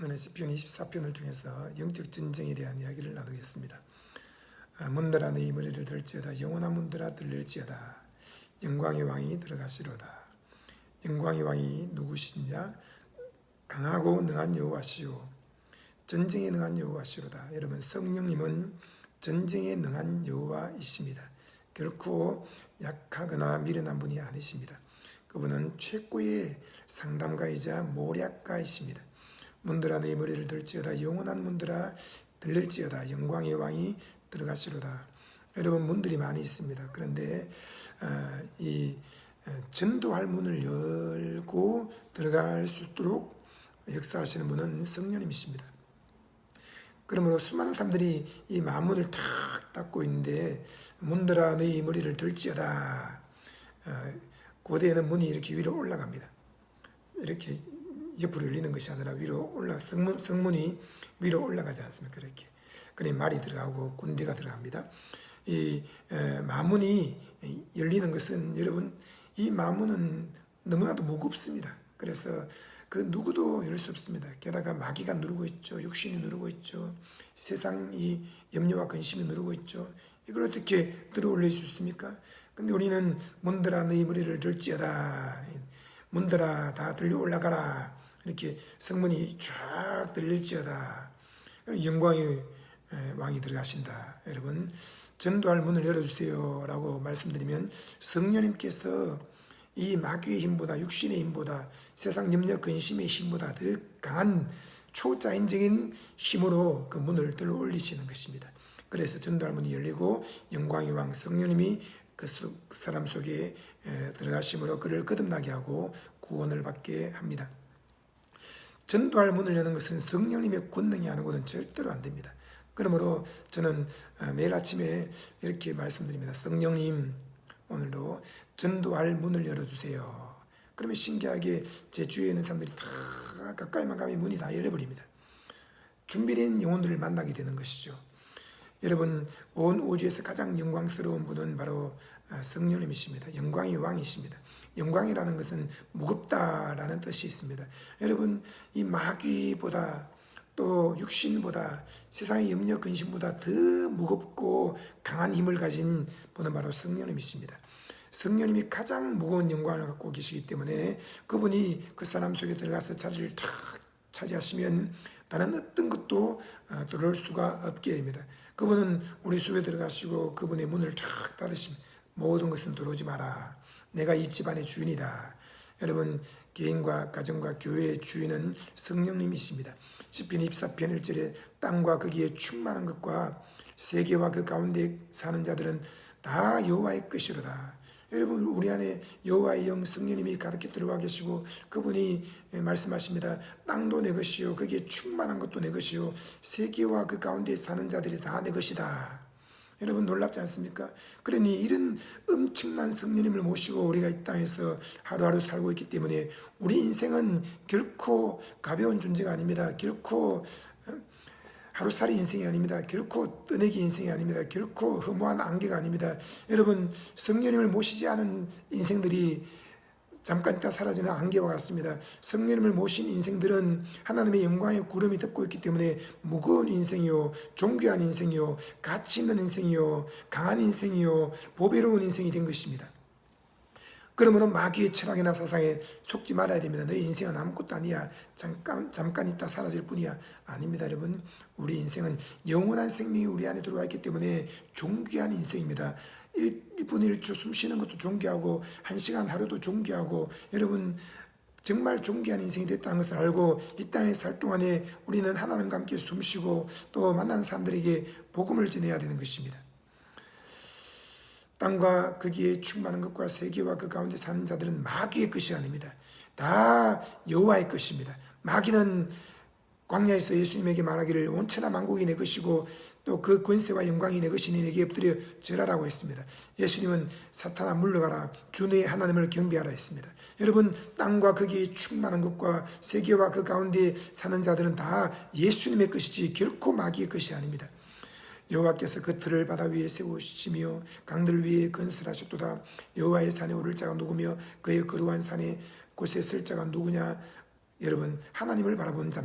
오늘은 시편 24편을 통해서 영적 전쟁에 대한 이야기를 나누겠습니다. 아, 문들아 내 머리를 들지어다. 영원한 문들아 들릴지어다. 영광의 왕이 들어가시로다. 영광의 왕이 누구시냐? 강하고 능한 여호와시요 전쟁에 능한 여호와시로다. 여러분 성령님은 전쟁에 능한 여호와이십니다. 결코 약하거나 미련한 분이 아니십니다. 그분은 최고의 상담가이자 모략가이십니다 문들아 내 머리를 들지어다 영원한 문들아 들릴지어다 영광의 왕이 들어가시로다. 여러분 문들이 많이 있습니다. 그런데 어, 이 어, 전도할 문을 열고 들어갈 수 있도록 역사하시는 분은 성령님이십니다. 그러므로 수많은 사람들이 이 마문을 탁 닫고 있는데 문들아 너희 머리를 들지어다. 어, 고대에는 문이 이렇게 위로 올라갑니다. 이렇게 옆으로 열리는 것이 아니라 위로 올라 성문 성문이 위로 올라가지 않습니까? 그렇게. 그래 말이 들어가고 군대가 들어갑니다. 이 에, 마문이 열리는 것은 여러분 이 마문은 너무나도 무겁습니다. 그래서 그 누구도 열 수 없습니다. 게다가 마귀가 누르고 있죠. 육신이 누르고 있죠. 세상이 염려와 근심이 누르고 있죠. 이걸 어떻게 들어올릴 수 있습니까? 근데 우리는 문들아 너희 머리를 들지어다. 문들아 다 들려 올라가라. 이렇게 성문이 쫙 들릴지어다. 영광의 왕이 들어가신다. 여러분 전도할 문을 열어주세요 라고 말씀드리면 성령님께서 이 마귀의 힘보다 육신의 힘보다 세상 염려 근심의 힘보다 더 강한 초자연적인 힘으로 그 문을 들어 올리시는 것입니다. 그래서 전도할 문이 열리고 영광의 왕 성령님이 그 사람 속에 들어가심으로 그를 거듭나게 하고 구원을 받게 합니다. 전도할 문을 여는 것은 성령님의 권능이 아니고는 절대로 안 됩니다. 그러므로 저는 어, 매일 아침에 이렇게 말씀드립니다. 성령님, 오늘도 전도할 문을 열어주세요. 그러면 신기하게 제 주위에 있는 사람들이 다 가까이만 가면 문이 다 열려버립니다. 준비된 영혼들을 만나게 되는 것이죠. 여러분, 온 우주에서 가장 영광스러운 분은 바로 어, 성령님이십니다. 영광의 왕이십니다. 영광이라는 것은 무겁다라는 뜻이 있습니다. 여러분, 이 마귀보다 또 육신보다 세상의 염려 근심보다 더 무겁고 강한 힘을 가진 분은 바로 성령님이십니다. 성령님이 가장 무거운 영광을 갖고 계시기 때문에 그분이 그 사람 속에 들어가서 자리를 탁 차지하시면 다른 어떤 것도 어, 들어올 수가 없게 됩니다. 그분은 우리 속에 들어가시고 그분의 문을 탁 닫으시면 모든 것은 들어오지 마라. 내가 이 집안의 주인이다. 여러분 개인과 가정과 교회의 주인은 성령님이십니다. 시편 24편 1절에 땅과 거기에 충만한 것과 세계와 그 가운데 사는 자들은 다 여호와의 것이로다. 여러분 우리 안에 여호와의 영 성령님이 가득히 들어와 계시고 그분이 말씀하십니다. 땅도 내 것이요 거기에 충만한 것도 내 것이요 세계와 그 가운데 사는 자들이 다 내 것이다. 여러분 놀랍지 않습니까? 그러니 이런 엄청난 성령님을 모시고 우리가 이 땅에서 하루하루 살고 있기 때문에 우리 인생은 결코 가벼운 존재가 아닙니다. 결코 어, 하루살이 인생이 아닙니다. 결코 떠내기 인생이 아닙니다. 결코 허무한 안개가 아닙니다. 여러분 성령님을 모시지 않은 인생들이 잠깐 있다 사라지는 안개와 같습니다. 성령님을 모신 인생들은 하나님의 영광의 구름이 덮고 있기 때문에 무거운 인생이요, 존귀한 인생이요, 가치 있는 인생이요, 강한 인생이요, 보배로운 인생이 된 것입니다. 그러므로 마귀의 철학이나 사상에 속지 말아야 됩니다. 너 인생은 아무것도 아니야. 잠깐, 잠깐 있다 사라질 뿐이야. 아닙니다, 여러분. 우리 인생은 영원한 생명이 우리 안에 들어와 있기 때문에 존귀한 인생입니다. 1분 1초 숨 쉬는 것도 존귀하고 1시간 하루도 존귀하고 여러분 정말 존귀한 인생이 됐다는 것을 알고 이 땅에 살 동안에 우리는 하나님과 함께 숨쉬고 또 만나는 사람들에게 복음을 전해야 되는 것입니다. 땅과 거기에 충만한 것과 세계와 그 가운데 사는 자들은 마귀의 것이 아닙니다. 다 여호와의 것입니다. 마귀는 광야에서 예수님에게 말하기를 온천하 만국이 내 것이고 또 그 권세와 영광이 내 것이니 내게 엎드려 절하라고 했습니다. 예수님은 사탄아 물러가라 주의 하나님을 경배하라 했습니다. 여러분 땅과 거기에 충만한 것과 세계와 그 가운데 사는 자들은 다 예수님의 것이지 결코 마귀의 것이 아닙니다. 여호와께서 그 들을 바다 위에 세우시며 강들 위에 건설하셨도다. 여호와의 산에 오를 자가 누구며 그의 거룩한 산에 곳에 쓸 자가 누구냐? 여러분 하나님을 바라본 자